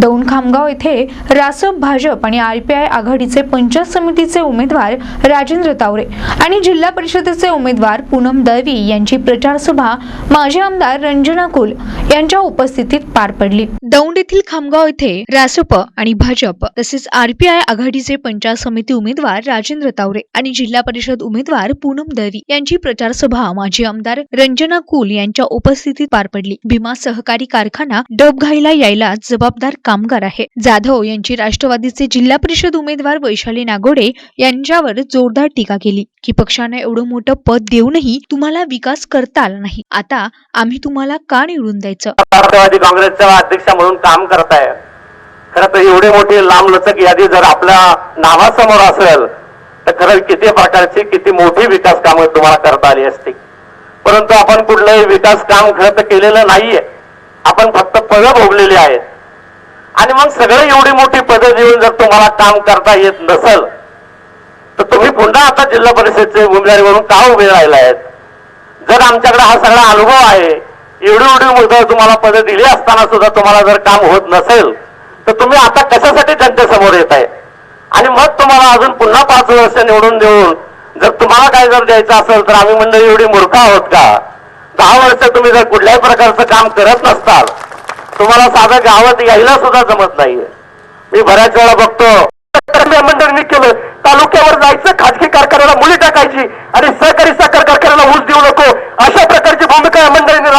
दौंड खामगाव येथे रासप भाजप आणि आरपीआय आघाडीचे पंचायत समितीचे उमेदवार राजेंद्र तावरे आणि जिल्हा परिषदेचे उमेदवार पूनम दळवी यांची प्रचारसभा माजी आमदार रंजना कुल यांच्या उपस्थितीत पार पडली. दौंड येथील खामगाव येथे रासप आणि भाजप तसेच आरपीआय आघाडीचे पंचायत समिती उमेदवार राजेंद्र तावरे आणि जिल्हा परिषद उमेदवार पूनम दळवी यांची प्रचार सभा माजी आमदार रंजना कुल यांच्या उपस्थितीत पार पडली. भीमा सहकारी कारखाना डबघाईला यायला जबाबदार कामगार आहे. जाधव यांची राष्ट्रवादीचे जिल्हा परिषद उमेदवार वैशाली नागोडे यांच्यावर जोरदार टीका केली की पक्षाने एवढं मोठं पद देऊनही तुम्हाला विकास करता आला नाही. आता आम्ही तुम्हाला का निवडून द्यायचं? राष्ट्रवादी काँग्रेसचा अध्यक्ष म्हणून काम करताय. खरं तर एवढी मोठी लांबलचक यादी जर आपल्या नावासमोर असेल तर खरं किती प्रकारची किती मोठी विकास कामं तुम्हाला करता आली असती. परंतु आपण कुठलंही विकास काम खरं तर केलेलं नाहीये. आपण फक्त पदं भोगलेली आहेत. आणि मग सगळे एवढी मोठी पदं देऊन जर तुम्हाला काम करता येत नसेल तर तुम्ही पुन्हा आता जिल्हा परिषदचे उमेदवारीवरून का उभे राहिला आहेत जर आमच्याकडे हा सगळा अनुभव आहे एवढी एवढी मुदत तुम्हाला पदं दिली असताना सुद्धा तुम्हाला जर काम होत नसेल तर तुम्ही आता कशासाठी जनतेसमोर येत आहे आणि मग तुम्हाला अजून पुन्हा पाच वर्ष निवडून देऊन जर तुम्हाला काय जर द्यायचं असेल तर आम्ही मंडळी एवढी मूर्ख आहोत का? दहा वर्ष तुम्ही जर कुठल्याही प्रकारचं काम करत नसताल तुम्हाला साधं गावात यायला सुद्धा जमत नाहीये. मी बऱ्याच वेळा बघतो कर्मचारी मंडळींनी केलं तालुक्यावर जायचं खाजगी कारखान्याला मुली टाकायची आणि सहकारी साखर कारखान्याला ऊस देऊ नको अशा प्रकारची भूमिका या मंडळींनी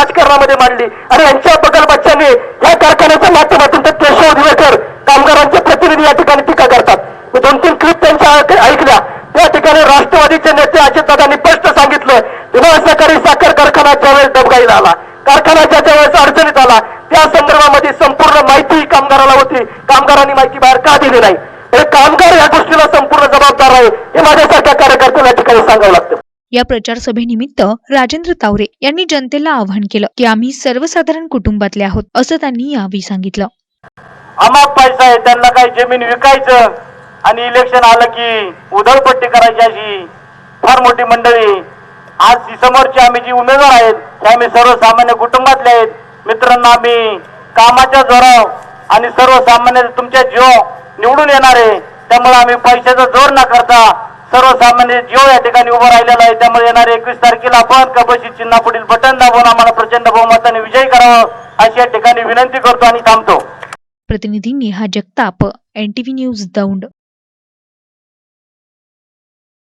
काढली आणि यांच्या बगल बच्चांनी या कारखान्याच्या माध्यमातून ते केशव दिवेकर कामगारांचे प्रतिनिधी या ठिकाणी टीका करतात. मी दोन तीन क्लिप त्यांच्या ऐकल्या. त्या ठिकाणी राष्ट्रवादीचे नेते अजितदादांनी स्पष्ट सांगितलं तेव्हा सहकारी साखर कारखाना ज्यावेळेस डबगाईला आला कारखाना ज्याच्या वेळेस अडचणीत आला त्या संदर्भामध्ये संपूर्ण माहिती कामगाराला होती. कामगारांनी माहिती बाहेर का दिली नाही? हे कामगार या गोष्टीला संपूर्ण जबाबदार आहे हे माझ्यासारख्या कार्यकर्त्याला ठिकाणी सांगावं लागतं. या प्रचार सभेनिमित्त राजेंद्र तावरे यांनी जनतेला आवाहन केलं की आम्ही सर्वसाधारण कुटुंबातले आहोत असं त्यांनी यावेळी सांगितलं. अमाप पैसा आहे त्यांना काही जमीन विकायचं आणि इलेक्शन आलं की उधळपट्टी करायची अशी फार मोठी मंडळी. आज समोरची आम्ही जी उमेदवार आहेत ते आम्ही सर्वसामान्य कुटुंबातले आहेत. मित्रांनो आम्ही कामाच्या जोराव आणि सर्वसामान्य तुमच्या जीव निवडून येणार आहे. त्यामुळे आम्ही पैशाचा जोर न करता सर्वसामान्य जीव या ठिकाणी उभं राहिलेला आहे. त्यामुळे येणाऱ्या एकवीस तारखेला आपण कबशी चिन्हा पुढील बटन दाबून आम्हाला प्रचंड बहुमताने विजय करावा अशी या ठिकाणी विनंती करतो आणि थांबतो. प्रतिनिधी नेहा जगताप एनटीव्ही न्यूज दौंड.